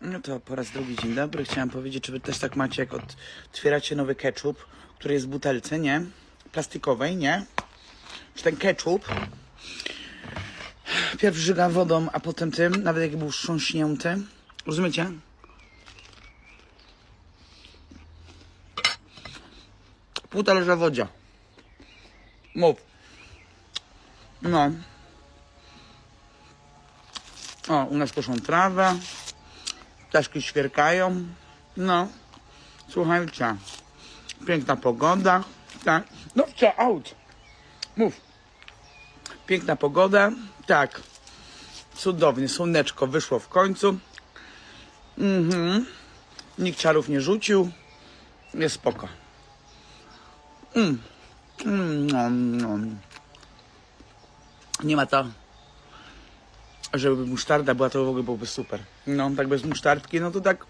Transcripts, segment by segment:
No to po raz drugi dzień dobry. Chciałem powiedzieć, czy wy też tak macie, jak otwieracie nowy ketchup, który jest w butelce, nie? Plastikowej, nie? Czy ten ketchup pierw żyga wodą, a potem tym, nawet jak był wstrząśnięty. Rozumiecie? Pół talerza. Mów. No. O, u nas koszą trawę. Ptaszki świerkają. No. Słuchajcie. Piękna pogoda. Tak. No co, out. Mów. Piękna pogoda. Tak. Cudownie. Słoneczko wyszło w końcu. Mhm. Nikt czarów nie rzucił. Jest spoko. Mm. Mm, no, no. Nie ma to, żeby musztarda była, to w ogóle byłoby super. No, tak bez musztardki, no to tak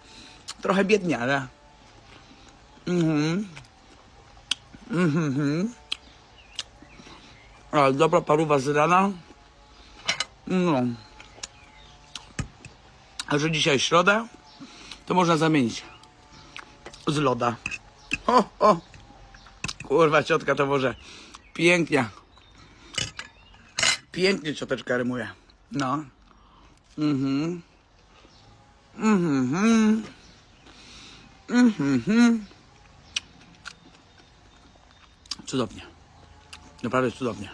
trochę biednie, ale... Mhm. Mhm. Ale dobra paruwa z rana. No. A że dzisiaj środa, to można zamienić z loda. O, o. Kurwa, ciotka to może pięknie. Pięknie cioteczka rymuje. No. Mhm. Mhm. Mhm. Cudownie. Naprawdę cudownie.